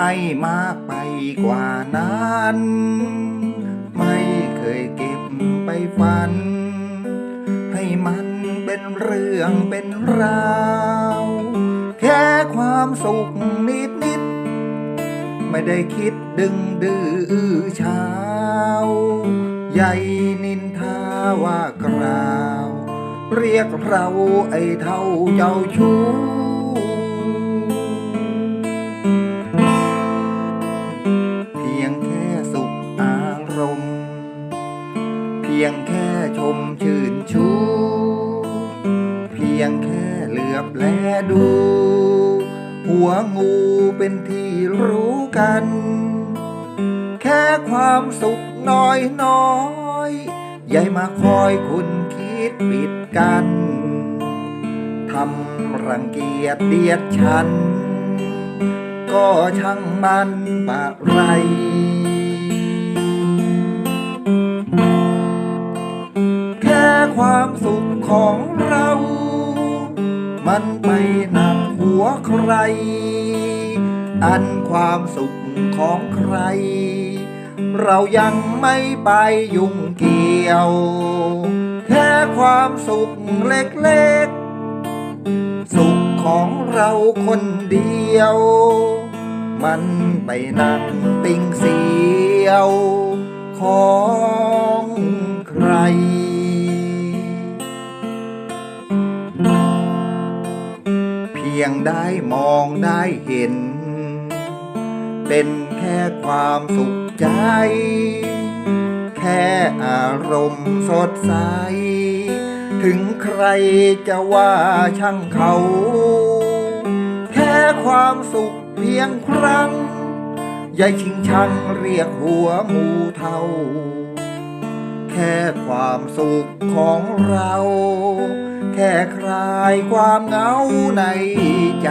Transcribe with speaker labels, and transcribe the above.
Speaker 1: ให้มากไปกว่านั้น ไม่เคยเก็บไปฝัน ให้มันเป็นเรื่องเป็นราว แค่ความสุขนิดนิด ไม่ได้คิดดึงดื้อเช้า ใหญ่นินทาว่ากล่าว เรียกเราไอ้เท่าเจ้าชู้ พียงแค่ชมชื่นชู เพียงแค่เหลือบแลดู หัวงูเป็นที่รู้กัน แค่ความสุขน้อยน้อยๆอย่มาคอยคุณคิดปิดกันทำรังเกียจเดียดฉัน ก็ช่างมันปะไร ของเรา มันไม่หนักหัวใคร อันความสุขของใคร เรายังไม่ไปยุ่งเกี่ยว แค่ความสุขเล็กๆ สุขของเราคนเดียว มันไปนั่งติงเสียวขอ พียงได้มองได้เห็น เป็นแค่ความสุขใจ แค่อารมณ์สดใส ถึงใครจะว่าช่างเขา แค่ความสุขเพียงครั้งย่าชิงชังเรียกหัวหมูเทา ค่ความสุขของเรา แค่คลายความเหงาในใจ